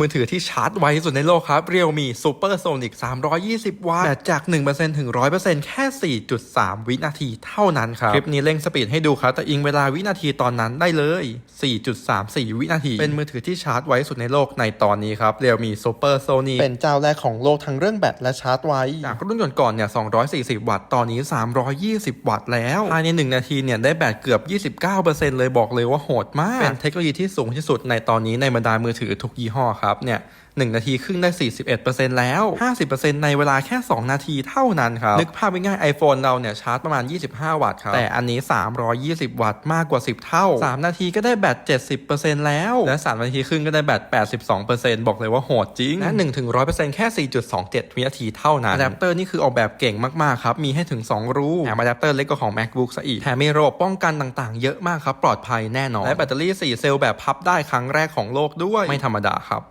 มือถือที่ชาร์จไวที่สุดในโลกครับ Realme Super Sonic 320 วัตต์แบตจาก 1%ถึง 100%แค่ 4.3 วินาทีเท่านั้นครับ คลิปนี้เร่งสปีดให้ดูครับ แต่อิงเวลาวินาทีตอนนั้นได้เลย 4.34 วินาที เป็นมือถือที่ชาร์จไวที่สุดในโลกในตอนนี้ครับ Realme Super Sonic เป็นเจ้าแรกของโลกทั้งเรื่องแบตและชาร์จไวจากรุ่นก่อนๆเนี่ย 240 วัตต์ ตอนนี้ 320 วัตต์แล้วภายใน 1 นาทีเนี่ยได้แบตเกือบ 29%เลยบอกเลยว่าโหดมาก เป็นเทคโนโลยีที่สูงที่สุดในตอนนี้ในบรรดามือถือทุกยี่ห้อครับเนี่ย1นาทีครึ่งได้ 41%แล้ว 50%ในเวลาแค่ 2 นาทีเท่านั้นครับ นึกภาพง่ายๆ iPhone เราเนี่ยชาร์จประมาณ 25 วัตต์ครับ แต่อันนี้ 320 วัตต์มากกว่า 10 เท่า 3 นาทีก็ได้แบต 70%แล้ว และ 3 นาทีครึ่งก็ได้แบต 82%บอกเลยว่าโหดจริง และ1ถึง100%แค่ 4.27 วินาทีเท่านั้นอะแดปเตอร์นี่คือออกแบบเก่งมากๆครับ มีให้ถึง 2 รูแถมอะแดปเตอร์เล็กกว่าของ MacBook ซะอีกแถมมีระบบป้องกันต่างๆ เยอะมากครับปลอดภัยแน่นอนและแบตเตอรี่ 4 เซลล์แบบพับได้ครั้งแรกของโลกด้วยไม่ธรรมดาครับ